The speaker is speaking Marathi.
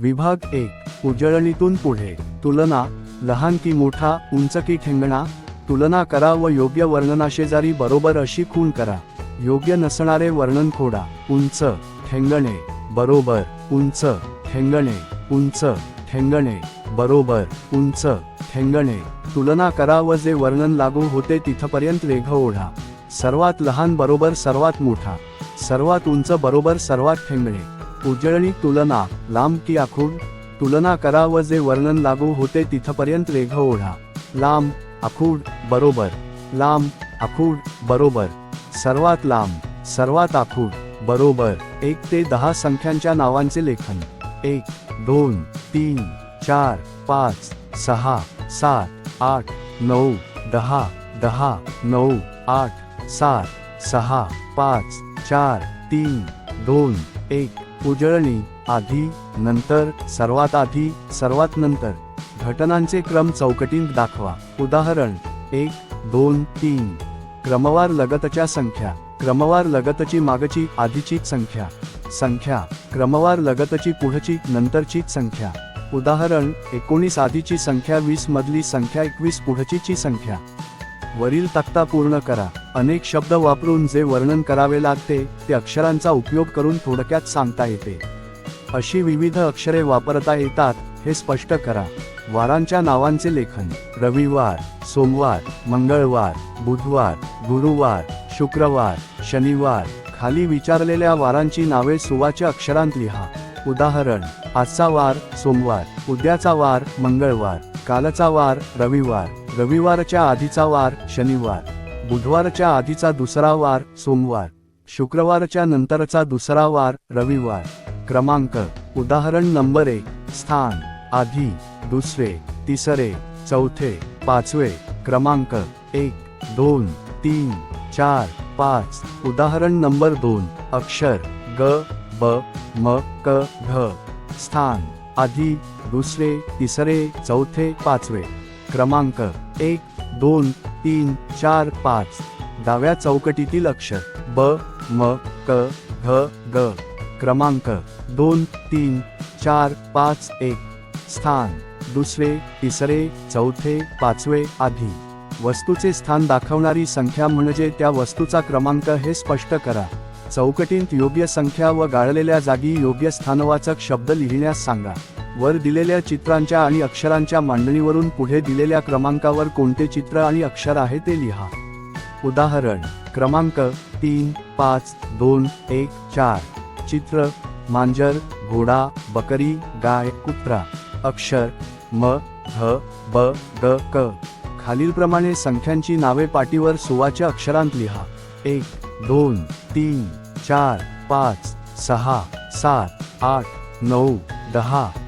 विभाग एक उजळणीतून पुढे. तुलना लहान की मोठा उंच की ठेंगणा. तुलना करा व योग्य वर्णनाशेजारी बरोबर अशी खूण करा. योग्य नसणारे वर्णन खोडा. उंच ठेंगणे बरोबर. उंच ठेंगणे उंच ठेंगणे बरोबर. उंच ठेंगणे. तुलना करा व जे वर्णन लागू होते तिथपर्यंत रेघ ओढा. सर्वात लहान बरोबर सर्वात मोठा. सर्वात उंच बरोबर सर्वात ठेंगणे. उजळणी तुलना लांब की आखूड. तुलना करा व जे वर्णन लागू होते तिथपर्यंत रेघ ओढा. लांब आखूड बरोबर. लांब आखूड बरोबर. सर्वात लांब सर्वात आखूड बरोबर. एक ते दहा संख्यांच्या नावांचे लेखन. एक दोन तीन चार पाच सहा सात आठ नऊ दहा दहा नऊ आठ सात सहा पाच चार तीन दोन एक उजळणी आधी नंतर सर्वात आधी सर्वात नंतर. घटनांचे क्रम चौकटीत दाखवा. उदाहरण एक दोन तीन. क्रमवार लगतच्या संख्या. क्रमवार लगतची मागची आधीची संख्या. संख्या. क्रमवार लगतची पुढची नंतरची संख्या. उदाहरण एकोणीस आधीची संख्या वीस मधली संख्या एकवीस पुढचीची संख्या. वरील तक्ता पूर्ण करा. अनेक शब्द वापरून जे वर्णन करावे लागते ते अक्षरांचा उपयोग करून थोडक्यात सांगता येते. अशी विविध अक्षरे वापरता येतात हे स्पष्ट करा. वारांच्या नावांचे लेखन. रविवार सोमवार मंगळवार बुधवार गुरुवार शुक्रवार शनिवार. खाली विचारलेल्या वारांची नावे सुवाच्या अक्षरांत लिहा. उदाहरण आजचा वार सोमवार. उद्याचा वार मंगळवार. कालचा वार रविवार. रविवारच्या आधीचा वार शनिवार. बुधवारच्या आधीचा दुसरा वार सोमवार. शुक्रवारच्या नंतरचा दुसरा वार रविवार. क्रमांक उदाहरण नंबर एक स्थान. आधी दुसरे तिसरे चौथे पाचवे. क्रमांक एक दोन तीन चार पाच. उदाहरण नंबर दोन अक्षर ग ब म क घ. स्थान. आधी दुसरे तिसरे चौथे पाचवे. क्रमांक एक दोन तीन चार पाच. डाव्या चौकटीतील अक्षर ब म क घ ग. क्रमांक. दोन तीन चार पाच एक. स्थान. दुसरे तिसरे चौथे पाचवे आधी. वस्तूचे स्थान दाखवणारी संख्या म्हणजे त्या वस्तूचा क्रमांक हे स्पष्ट करा. चौकटींत योग्य संख्या व गाळलेल्या जागी योग्य स्थानवाचक शब्द लिहिण्यास सांगा. वर दिलेल्या चित्रांच्या आणि अक्षरांच्या मांडणीवरून पुढे दिलेल्या क्रमांकावर कोणते चित्र आणि अक्षर आहे ते लिहा. उदाहरण क्रमांक तीन पाच दोन एक चार. चित्र मांजर घोडा बकरी गाय कुत्रा. अक्षर म ह ब ग क. खालीलप्रमाणे संख्यांची नावे पाटीवर सुवाच्या अक्षरांत लिहा. एक दोन तीन चार पाच सहा सात आठ नऊ दहा.